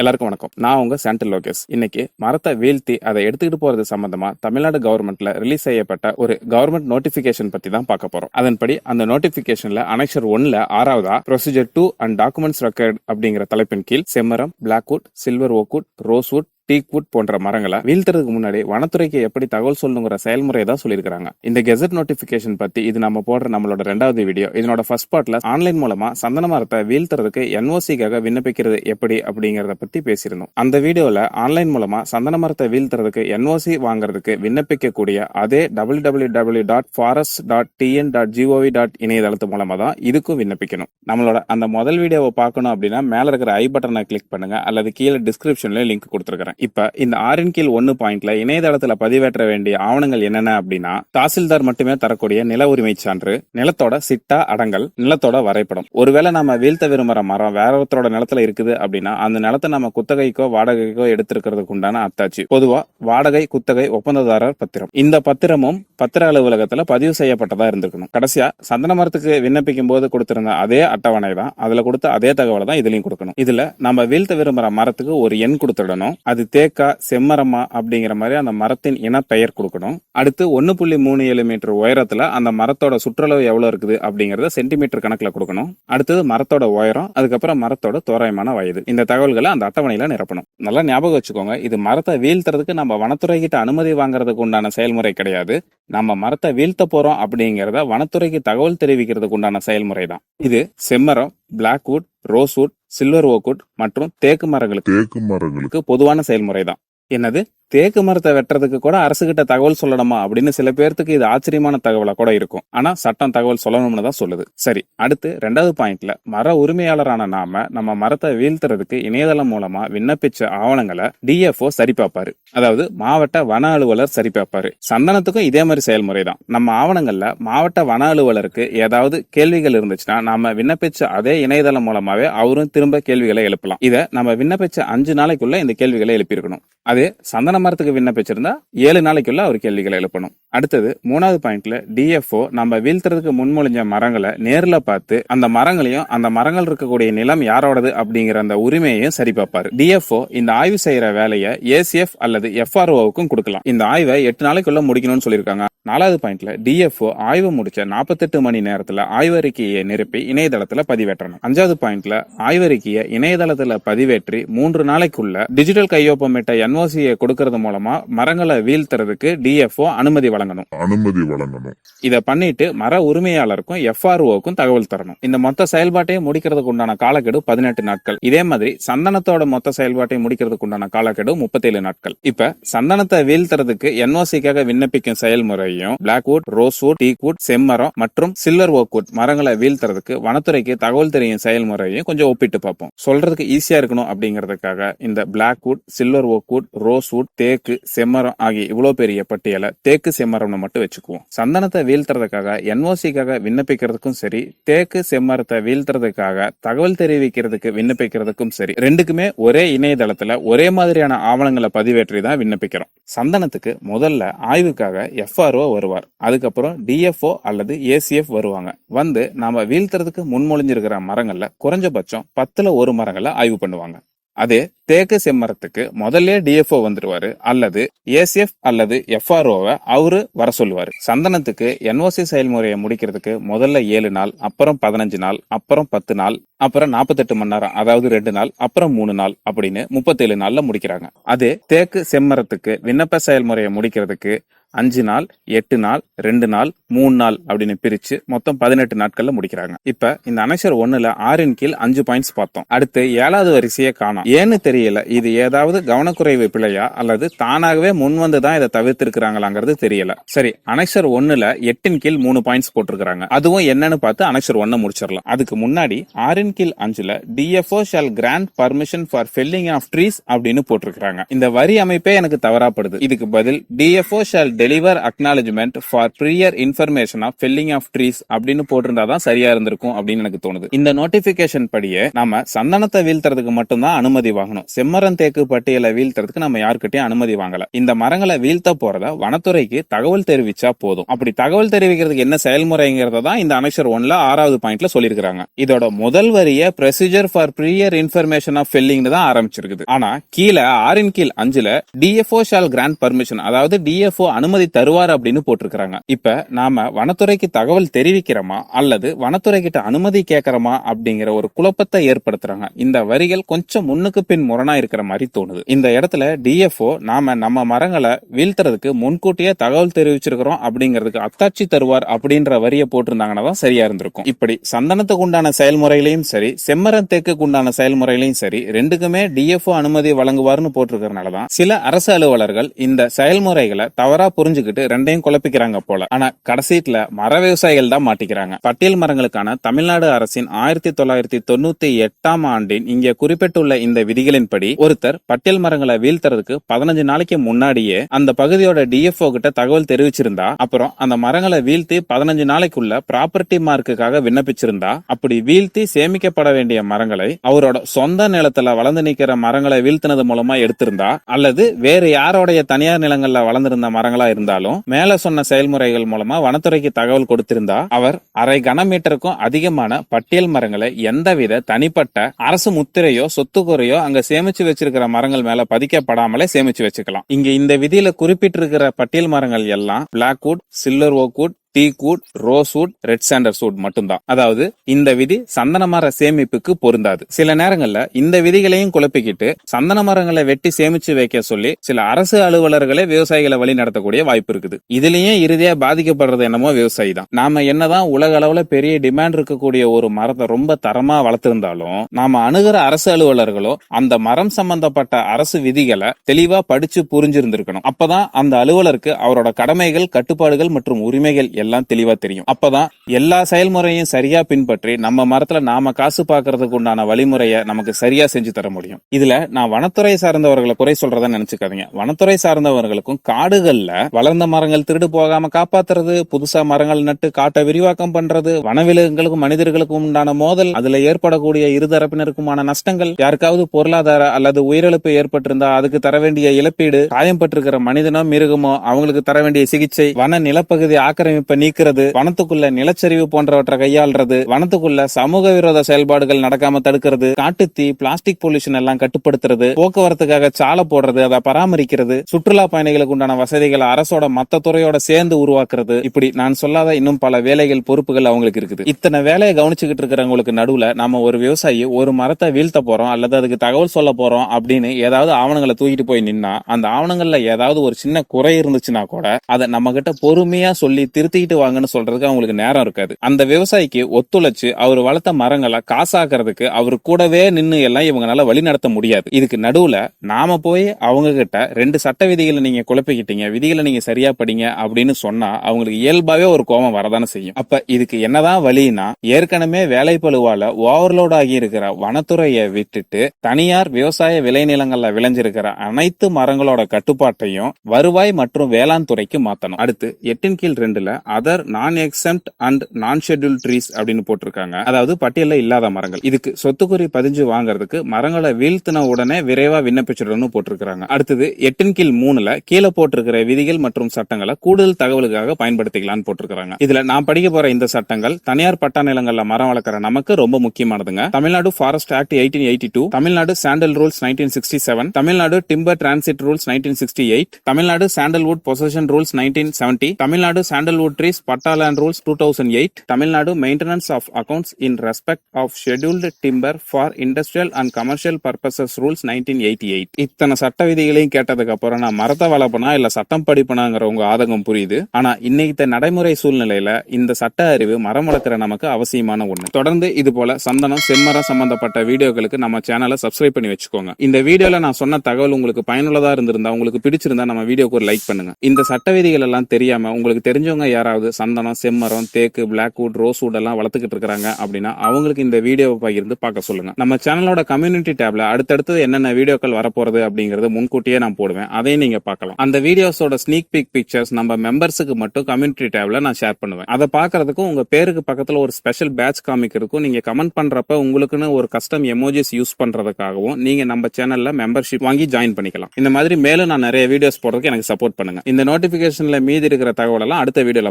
எல்லாருக்கும் வணக்கம். நான் உங்க சாண்டல் லோகேஷ் இன்னைக்கு மரத்தை வீழ்த்தி அதை எடுத்துக்கிட்டு போறது சம்பந்தமா தமிழ்நாடு கவர்மெண்ட்ல ரிலீஸ் செய்யப்பட்ட ஒரு கவர்மெண்ட் நோட்டிபிகேஷன் பத்தி தான் பார்க்க போறோம். அதன்படி அந்த நோட்டிபிகேஷன்ல அனெக்சர் ஒன்ல ஆறாவதா? Procedure two and documents record அப்படிங்கிற தலைப்பின் கீழ் செம்மரம் blackwood silver oakwood rosewood teakwood போன்ற மரங்களை வீழ்த்துறதுக்கு முன்னாடி வனத்துறைக்கு எப்படி தகவல் சொல்லணுங்கிற செயல்முறை தான் சொல்லியிருக்காங்க இந்த கெசட் நோட்டிபிகேஷன் பத்தி இது நம்ம போடுற நம்மளோட ரெண்டாவது வீடியோ. இதனோட ஃபர்ஸ்ட் பார்ட்ல ஆன்லைன் மூலமா சந்தன மரத்தை வீழ்த்துறதுக்கு என்ஓசிக்காக விண்ணப்பிக்கிறது எப்படி அப்படிங்கறத பத்தி பேசியிருந்தோம். அந்த வீடியோல ஆன்லைன் மூலமா சந்தன மரத்தை வீழ்த்துறதுக்கு என்ஓசி வாங்குறதுக்கு விண்ணப்பிக்கக்கூடிய அதே W W W dot forest dot TN dot GOV dot இணையதளத்து மூலமா தான் இதுக்கும் விண்ணப்பிக்கணும். நம்மளோட அந்த முதல் வீடியோவை பார்க்கணும் அப்படின்னா மேல இருக்கிற ஐ பட்டனை கிளிக் பண்ணுங்க. அல்லது கீழே டிஸ்கிரிப்ஷன்ல லிங்க் கொடுத்துருக்கேன் இப்ப இந்த ஆறின் கீழ் ஒன்னு பாயிண்ட்ல இணையதளத்துல பதிவேற்ற வேண்டிய ஆவணங்கள் என்னென்ன அப்படின்னா தாசில்தார் மட்டுமே தரக்கூடிய நில உரிமை சான்று நிலத்தோட சிட்டா அடங்கல் நிலத்தோட வரைபடம். ஒருவேளை நம்ம வீழ்த்த விரும்புற மரம் வேற ஒருத்தரோட நிலத்துல இருக்குது அப்படின்னா அந்த நிலத்தை நம்ம குத்தகைக்கோ வாடகைக்கோ எடுத்திருக்கிறதுக்கு உண்டான அத்தாச்சி பொதுவா வாடகை குத்தகை ஒப்பந்ததாரர் பத்திரம். இந்த பத்திரமும் பத்திர அலுவலகத்துல பதிவு செய்யப்பட்டதா இருந்திருக்கணும். கடைசியா சந்தன மரத்துக்கு விண்ணப்பிக்கும் போது கொடுத்திருந்த அதே அட்டவணை தான் அதுல கொடுத்த அதே தகவலை தான் இதுலயும் கொடுக்கணும். இதுல நம்ம வீழ்த்த விரும்புற மரத்துக்கு ஒரு எண் கொடுத்துடணும். அது தேக்கா செம்மரமா அப்படிங்கிற மாதிரி அந்த மரத்தின் இன பெயர் கொடுக்கணும். அடுத்து ஒன்று புள்ளி மூணு ஏழு மீட்டர் உயரத்துல அந்த மரத்தோட சுற்றளவு எவ்வளவு இருக்குது அப்படிங்கறத சென்டிமீட்டர் கணக்குல கொடுக்கணும். அடுத்தது மரத்தோட உயரம் அதுக்கப்புறம் மரத்தோட தோராயமான வயது. இந்த தகவல்களை அந்த அட்டவணையில நிரப்பணும். நல்லா ஞாபகம் வச்சுக்கோங்க இது மரத்தை வீழ்த்துறதுக்கு நம்ம வனத்துறை கிட்ட அனுமதி வாங்குறதுக்கு உண்டான செயல்முறை கிடையாது. நம்ம மரத்தை வீழ்த்த போறோம் அப்படிங்கறத வனத்துறைக்கு தகவல் தெரிவிக்கிறதுக்கு உண்டான செயல்முறை தான். இது செம்மரம் பிளாக்வுட் ரோஸ்வுட் சில்வர் ஓக்வுட் மற்றும் தேக்கு மரங்களுக்கு தேக்கு மரங்களுக்கு பொதுவான செயல்முறை தான் என்னது? தேக்கு மரத்தை வெட்டுறதுக்கு கூட அரசு கிட்ட தகவல் சொல்லணுமா? அப்படின்னு சில பேர்த்துக்கு இது ஆச்சரியமான தகவலா கூட இருக்கும். ஆனா சட்டம் தகவல் சொல்லணும்னு தான் சொல்லுது. சரி அடுத்து ரெண்டாவது பாயிண்ட்ல மர உரிமையாளரான நாம நம்ம மரத்தை வீழ்த்துறதுக்கு இணையதளம் மூலமா விண்ணப்பிச்ச ஆவணங்களை டிஎஃப்ஓ சரி பார்ப்பாரு அதாவது மாவட்ட வன அலுவலர் சரி பார்ப்பாரு சந்தனத்துக்கும் இதே மாதிரி செயல்முறை தான். நம்ம ஆவணங்கள்ல மாவட்ட வன அலுவலருக்கு ஏதாவது கேள்விகள் இருந்துச்சுன்னா நாம விண்ணப்பிச்ச அதே இணையதளம் மூலமாவே அவரும் திரும்ப கேள்விகளை எழுப்பலாம். இதை நம்ம விண்ணப்பிச்ச அஞ்சு நாளைக்குள்ள இந்த கேள்விகளை எழுப்பியிருக்கணும். அதே சந்தனம் மரத்துக்கு விண்ணப்பிச்சிருந்தா ஏழு நாளைக்குள்ள அவர் கேள்விகளை எழுப்பணும். அடுத்தது மூணாவது பாயிண்ட்ல டிஎஃப்ஓ நம்ம வீழ்த்துறதுக்கு முன்மொழிஞ்ச மரங்களை நேர்ல பார்த்து அந்த மரங்களையும் அந்த மரங்கள் இருக்கக்கூடிய நிலம் யாரோடது அப்படிங்கிற அந்த உரிமையையும் சரி பார்ப்பாரு. டிஎஃப்ஓ இந்த ஆய்வு செய்யற வேலையை ஏசிஎஃப் அல்லது எஃப்ஆர்ஓவுக்கும் கொடுக்கலாம். இந்த ஆய்வை எட்டு நாளைக்குள்ள முடிக்கணும்னு சொல்லியிருக்காங்க. நாலாவது பாயிண்ட்ல டிஎஃப்ஓ ஆய்வு முடிச்ச நாற்பத்தெட்டு மணி நேரத்துல ஆய்வறிக்கையை நிரப்பி இணையதளத்துல பதிவேற்றணும். அஞ்சாவது பாயிண்ட்ல ஆய்வறிக்கையை இணையதளத்துல பதிவேற்றி மூன்று நாளைக்குள்ள டிஜிட்டல் கையொப்பமிட்ட என்ஓசியை கொடுக்கறது மூலமா மரங்களை வீழ்த்துறதுக்கு டிஎஃப்ஓ அனுமதி வழங்கணும். அனுமதி வழங்கணும். இத பண்ணிட்டு மர உரிமையாளருக்கும் எஃப்ஆர்ஓக்கும் தகவல் தரணும். இந்த மொத்த செயல்பாட்டையும் முடிக்கிறதுக்கு உண்டான காலக்கெடு பதினெட்டு நாட்கள். இதே மாதிரி சந்தனத்தோட மொத்த செயல்பாட்டையும் முடிக்கிறதுக்கு உண்டான காலக்கெடு முப்பத்தேழு நாட்கள். இப்ப சந்தனத்தை வீழ்த்துறதுக்கு என்ஓசிக்காக விண்ணப்பிக்கும் செயல்முறையும் பிளாக்வுட் ரோஸ்வுட் டீக்வுட் செம்மரம் மற்றும் சில்வர் ஓக்வுட் மரங்களை வீழ்த்துறதுக்கு வனத்துறைக்கு தகவல் தெரியும் செயல்முறையும் கொஞ்சம் ஒப்பிட்டு பார்ப்போம். சொல்றதுக்கு ஈஸியா இருக்கணும் அப்படிங்கறதுக்காக இந்த பிளாக்வுட் சில்வர் ஓக்வுட் ரோஸ்வுட் தேக்கு செம்மரம் ஆகிய இவ்வளோ பெரிய பட்டியலை தேக்கு செம்மரம்னு மட்டும் வச்சுக்குவோம். சந்தனத்தை வீழ்த்துறதுக்காக என்ஓசிக்காக விண்ணப்பிக்கிறதுக்கும் சரி தேக்கு செம்மரத்தை வீழ்த்துறதுக்காக தகவல் தெரிவிக்கிறதுக்கு விண்ணப்பிக்கிறதுக்கும் சரி ரெண்டுக்குமே ஒரே இணையதளத்துல ஒரே மாதிரியான ஆவணங்களை பதிவேற்றி தான் விண்ணப்பிக்கிறோம். சந்தனத்துக்கு முதல்ல ஆய்வுக்காக எஃப்ஆர்ஓ வருவார். அதுக்கப்புறம் டிஎஃப்ஓ அல்லது ஏசிஎஃப் வருவாங்க. வந்து நாம வீழ்த்துறதுக்கு முன்மொழிஞ்சிருக்கிற மரங்கள்ல குறைஞ்சபட்சம் பத்துல ஒரு மரங்களை ஆய்வு பண்ணுவாங்க. அதே தேக்கு செம்மரத்துக்கு முதல்ல டிஎஃப்ஓ வந்துருவாரு அல்லது ஏசிஎஃப் அல்லது எஃப்ஆர்ஓவை அவரு வர சொல்லுவாரு. சந்தனத்துக்கு என்ஓசி செயல்முறையை முடிக்கிறதுக்கு முதல்ல ஏழு நாள் அப்புறம் பதினஞ்சு நாள் அப்புறம் பத்து நாள் அப்புறம் நாற்பத்தெட்டு மணி நேரம் அதாவது ரெண்டு நாள் அப்புறம் மூணு நாள் அப்படின்னு முப்பத்தேழு நாள்ல முடிக்கிறாங்க. அதே தேக்கு செம்மரத்துக்கு விண்ணப்ப செயல்முறையை முடிக்கிறதுக்கு அஞ்சு நாள் எட்டு நாள் ரெண்டு நாள் மூணு நாள் அப்படின்னு பிரிச்சு மொத்தம் பதினெட்டு நாட்கள்ல முடிக்கிறாங்க. இப்ப இந்த அனெக்சர் ஒண்ணுல ஆறின் கீழ் அஞ்சு பாயிண்ட்ஸ் பார்த்தோம். அடுத்து ஏழாவது வரிசையை காணோம். ஏன்னு தெரியல இது ஏதாவது கவனக்குறைவு பிழையா அல்லது தானாகவே முன் வந்து தான் இதை தவிர்த்திருக்கிறாங்களாங்கிறது தெரியல. சரி அனெக்சர் ஒண்ணுல எட்டின் கீழ் மூணு பாயிண்ட்ஸ் போட்டிருக்காங்க அதுவும் என்னன்னு பார்த்து அனெக்சர் ஒன்ன முடிச்சிடலாம். அதுக்கு முன்னாடி ஆறின் கீழ் அஞ்சுல DFO shall grant permission for felling of trees அப்படின்னு போட்டிருக்காங்க இந்த வரி அமைப்பே எனக்கு தவறாப்படுது இதுக்கு பதில் DFO shall deliver acknowledgement for prior information of felling of trees அப்படின்னு போட்டிருந்தா தான் சரியா இருந்திருக்கும் அப்படின்னு எனக்கு தோணுது. இந்த நோட்டிபிகேஷன் படியே நம்ம சந்தனத்தை வீழ்த்துறதுக்கு மட்டும்தான் அனுமதி வாங்கணும். செம்மரம் தேக்கு பட்டியலை வீழ்த்துறதுக்கு நம்ம யாருக்கிட்டையும் அனுமதி வாங்கல. இந்த மரங்களை வீழ்த்த போறத வனத்துறைக்கு தகவல் தெரிவிச்சா போதும். அப்படி தகவல் தெரிவிக்கிறதுக்கு என்ன செயல்முறைங்கிறத தான் இந்த அனெக்ஷர் ஒன்ல ஆறாவது பாயிண்ட்ல சொல்லியிருக்காங்க இதோட முதல் வரிய procedure for prior information of ஃபெல்லிங்னு தான் ஆரம்பிச்சிருக்குது. ஆனா கீழே ஆறின் கீழ் அஞ்சுல டிஎஃப்ஓ ஷால் கிராண்ட் பர்மிஷன் அதாவது டிஎஃப்ஓ அனுமதி தருவார் அப்படின்னு போட்டிருக்கிறாங்க. இப்ப நாம வனத்துறைக்கு தகவல் தெரிவிக்கிறோமா? அல்லது வனத்துறை கிட்ட அனுமதி கேட்கறோமா? அப்படிங்கிற ஒரு குழப்பத்தை ஏற்படுத்துறாங்க. இந்த வரிகள் கொஞ்சம் முன்னுக்கு பின் முரணா இருக்கிற மாதிரி தோணுது. இந்த இடத்துல டிஎஃப்ஓ நாம நம்ம மரங்களை வீழ்த்துறதுக்கு முன்கூட்டியே தகவல் தெரிவிச்சிருக்கிறோம் அப்படிங்கிறதுக்கு அத்தாட்சி தருவார் அப்படின்ற வரியை போட்டிருந்தாங்கன்னா தான் சரியா இருந்திருக்கும். இப்படி சந்தனத்துக்கு உண்டான செயல்முறையிலையும் சரி செம்மரம் தேக்குக்கு உண்டான செயல்முறையிலையும் சரி ரெண்டுக்குமே டிஎஃப்ஓ அனுமதி வழங்குவார்னு போட்டிருக்கிறதுனால தான் சில அரசு அலுவலர்கள் இந்த செயல்முறைகளை தவறா புரிஞ்சுக்கிட்டு ரெண்டையும் குழப்பிக்கிறாங்க போல. ஆனா கடைசீட்ல மர விவசாயிகள் தான் மாட்டிக்கிறாங்க. பட்டியல் மரங்களுக்கான தமிழ்நாடு அரசின் ஆயிரத்தி தொள்ளாயிரத்தி தொண்ணூத்தி எட்டாம் ஆண்டின் இங்கே குறிப்பிட்டுள்ள இந்த விதிகளின்படி ஒருத்தர் பட்டியல் மரங்களை வீழ்த்துறதுக்கு பதினஞ்சு நாளைக்கு முன்னாடியே அந்த பகுதியோட டிஎஃப்ஓ கிட்ட தகவல் தெரிவிச்சிருந்தா அப்புறம் அந்த மரங்களை வீழ்த்தி பதினஞ்சு நாளைக்குள்ள ப்ராப்பர்ட்டி மார்க்குக்காக விண்ணப்பிச்சிருந்தா அப்படி வீழ்த்தி சேமிக்கப்பட வேண்டிய மரங்களை அவரோட சொந்த நிலத்துல வளர்ந்து நிக்கிற மரங்களை வீழ்த்தினது மூலமா எடுத்திருந்தா அல்லது வேறு யாரோடைய தனியார் நிலங்கள்ல வளர்ந்திருந்த மரங்களா இருந்தாலும் மேல சொன்ன செயல்முறைகள் மூலமா வனத்துறைக்கு தகவல் கொடுத்திருந்தா அவர் அரை கனமீட்டருக்கும் அதிகமான பட்டியல் மரங்களை எந்தவித தனிப்பட்ட அரசு முத்திரையோ சொத்துக்குறையோ அங்க சேமிச்சு வச்சிருக்கிற மரங்கள் மேல பதிக்கப்படாமலே சேமிச்சு வச்சுக்கலாம். இங்க இந்த விதியில குறிப்பிட்டிருக்கிற பட்டியல் மரங்கள் எல்லாம் blackwood silver oakwood teakwood rosewood red sander suit மட்டும்தான். அதாவது இந்த விதி சந்தன மர சேமிப்புக்கு பொருந்தாது. சில நேரங்கள்ல இந்த விதிகளையும் குழப்பிக்கிட்டு சந்தன மரங்களை வெட்டி சேமிச்சு வைக்க சொல்லி சில அரசு அலுவலர்களே விவசாயிகளை வழி நடத்தக்கூடிய வாய்ப்பு இருக்குது. இதுலயும் இறுதியா பாதிக்கப்படுறது என்னமோ விவசாயி தான். நாம என்னதான் உலக அளவுல பெரிய டிமாண்ட் இருக்கக்கூடிய ஒரு மரத்தை ரொம்ப தரமா வளர்த்திருந்தாலும் நாம அணுகிற அரசு அலுவலர்களோ அந்த மரம் சம்பந்தப்பட்ட அரசு விதிகளை தெளிவா படிச்சு புரிஞ்சிருந்திருக்கணும். அப்பதான் அந்த அலுவலருக்கு அவரோட கடமைகள் கட்டுப்பாடுகள் மற்றும் உரிமைகள் எல்லாம் தெளிவா தெரியும். அப்பதான் எல்லா செயல்முறையும் சரியா பின்பற்றி நம்ம மரத்துல நாம காசு பாக்குறதுக்கு உண்டான வழிமுறையை நமக்கு சரியா செஞ்சு தர முடியும். இதுல நான் வனத்துறை சார்ந்தவர்களை குறை சொல்றதா நினைச்சுக்காதீங்க. வனத்துறை சார்ந்தவர்களுக்கும் காடுகள்ல வளர்ந்த மரங்கள் திருடு போகாம காப்பாத்துறது புதுசா மரங்கள் நட்டு காட்டை விரிவாக்கம் பண்றது வனவிலங்குகளுக்கும் மனிதர்களுக்கும் உண்டான மோதல் அதுல ஏற்படக்கூடிய இருதரப்பினருக்குமான நஷ்டங்கள் யாருக்காவது பொருளாதார அல்லது உயிரிழப்பு ஏற்பட்டிருந்தா அதுக்கு தர வேண்டிய இழப்பீடு காயம்பட்டிருக்கிற மனிதனோ மிருகமோ அவங்களுக்கு தர வேண்டிய சிகிச்சை வன நிலப்பகுதி ஆக்கிரமிப்பு நீக்கிறது வனத்துக்குள்ள நிலச்சரிவு போன்றவற்றை கையாள்றது வனத்துக்குள்ள சமூக விரோத செயல்பாடுகள் நடக்காம தடுக்கிறது காட்டுத்தீ பிளாஸ்டிக் பொல்யூஷன் எல்லாம் கட்டுப்படுத்துறது போக்குவரத்துக்காக சாலை போடுறது அதை பராமரிக்கிறது சுற்றுலா பயணிகளுக்கு உண்டான வசதிகளை அரசோட மத்த துறையோட சேர்ந்து உருவாக்குறது. இப்படி நான் சொல்லாத இன்னும் பல வேலைகள் பொறுப்புகள் அவங்களுக்கு இருக்குது. இத்தனை வேலையை கவனிச்சுக்கிட்டு இருக்கிறவங்களுக்கு நடுவுல நம்ம ஒரு விவசாயி ஒரு மரத்தை வீழ்த்த போறோம் அல்லது அதுக்கு தகவல் சொல்ல போறோம் அப்படின்னு ஏதாவது ஆவணங்களை தூக்கிட்டு போய் நின்னா அந்த ஆவணங்கள்ல ஏதாவது ஒரு சின்ன குறை இருந்துச்சுன்னா கூட அதை நம்ம கிட்ட பொறுமையா சொல்லி திருத்தி திருத்திக்கிட்டு வாங்கன்னு சொல்றதுக்கு அவங்களுக்கு நேரம் இருக்காது. அந்த விவசாயிக்கு ஒத்துழைச்சு அவர் வளர்த்த மரங்களை காசாக்குறதுக்கு அவர் கூடவே நின்று எல்லாம் இவங்களால வழி நடத்த முடியாது. இதுக்கு நடுவுல நாம போய் அவங்க கிட்ட ரெண்டு சட்ட விதிகளை நீங்க குழப்பிக்கிட்டீங்க விதிகளை நீங்க சரியா படிங்க அப்படின்னு சொன்னா அவங்களுக்கு இயல்பாவே ஒரு கோபம் வரதானே செய்யும். அப்ப இதுக்கு என்னதான் வழின்னா ஏற்கனவே வேலை பழுவால ஓவர்லோட் ஆகி இருக்கிற வனத்துறையை விட்டுட்டு தனியார் விவசாய விளைநிலங்கள்ல விளைஞ்சிருக்கிற அனைத்து மரங்களோட கட்டுப்பாட்டையும் வருவாய் மற்றும் வேளாண் துறைக்கு மாத்தணும். அடுத்து எட்டின் கீழ் ரெண்டுல other non exempt and non schedule trees அப்படின்னு போட்டிருக்காங்க. அதாவது பட்டியலில் இல்லாத மரங்கள். இதுக்கு சொத்துக்குறி பதிஞ்சு வாங்குறதுக்கு மரங்களை வீழ்த்தின உடனே விரைவா விண்ணப்பிச்சிடணும்னு போட்டிருக்காங்க அடுத்தது எட்டின் கீழ் மூணுல கீழே போட்டிருக்கிற விதிகள் மற்றும் சட்டங்களை கூடுதல் தகவலுக்காக பயன்படுத்திக்கலாம்னு போட்டிருக்காங்க இதுல நான் படிக்க போற இந்த சட்டங்கள் தனியார் பட்டா நிலங்கள்ல மரம் வளர்க்குற நமக்கு ரொம்ப முக்கியமானதுங்க. Tamil Nadu forest act eighteen eighty two Tamil Nadu sandal rules nineteen sixty seven Tamil Nadu timber transit rules nineteen sixty eight Tamil Nadu sandalwood possession rules nineteen seventy Tamil Nadu sandalwood trees patta land rules two thousand eight Tamil Nadu maintenance of accounts in respect of scheduled timber for industrial and commercial purposes rules nineteen eighty eight இத்தனை சட்ட விதிகளையும் கேட்டதுக்கு அப்புறம் நான் மரத்தை வளர்ப்பனா இல்ல சட்டம் படிப்பனாங்கிற உங்க ஆதங்கம் புரியுது. ஆனா இன்னைக்கு நடைமுறை சூழ்நிலையில இந்த சட்ட அறிவு மரம் வளர்க்குற நமக்கு அவசியமான ஒண்ணு. தொடர்ந்து இது போல சந்தனம் செம்மரம் சம்பந்தப்பட்ட வீடியோக்களுக்கு நம்ம சேனலை சப்ஸ்கிரைப் பண்ணி வச்சுக்கோங்க. இந்த வீடியோல நான் சொன்ன தகவல் உங்களுக்கு பயனுள்ளதா இருந்திருந்தா உங்களுக்கு பிடிச்சிருந்தா நம்ம வீடியோக்கு ஒரு லைக் பண்ணுங்க. இந்த சட்ட விதிகள் எல்லாம் தெரியாம உங்களுக்கு தெரிஞ்சவங்க யாரும் யாராவது சந்தனம் செம்மரம் தேக்கு பிளாக்வுட் ரோஸ்வுட் எல்லாம் வளர்த்துக்கிட்டு இருக்காங்க அப்படின்னா அவங்களுக்கு இந்த வீடியோவை பகிர்ந்து பார்க்க சொல்லுங்க. நம்ம சேனலோட கம்யூனிட்டி டேப்ல அடுத்தடுத்து என்னென்ன வீடியோக்கள் வரப்போறது அப்படிங்கறது முன்கூட்டியே நான் போடுவேன். அதையும் நீங்க பார்க்கலாம். அந்த வீடியோஸோட ஸ்னீக் பிக் பிக்சர்ஸ் நம்ம மெம்பர்ஸுக்கு மட்டும் கம்யூனிட்டி டேப்ல நான் ஷேர் பண்ணுவேன். அதை பார்க்கறதுக்கும் உங்க பேருக்கு பக்கத்துல ஒரு ஸ்பெஷல் பேட்ச் காமிக்கிறதுக்கும் நீங்க கமெண்ட் பண்றப்ப உங்களுக்குன்னு ஒரு கஸ்டம் எமோஜிஸ் யூஸ் பண்றதுக்காகவும் நீங்க நம்ம சேனல்ல மெம்பர்ஷிப் வாங்கி ஜாயின் பண்ணிக்கலாம். இந்த மாதிரி மேலும் நான் நிறைய வீடியோஸ் போடுறதுக்கு எனக்கு சப்போர்ட் பண்ணுங்க. இந்த நோட்டிபிகேஷன்ல மீதி இருக்கிற தகவல் எல்லாம் அடுத்த வீடியோல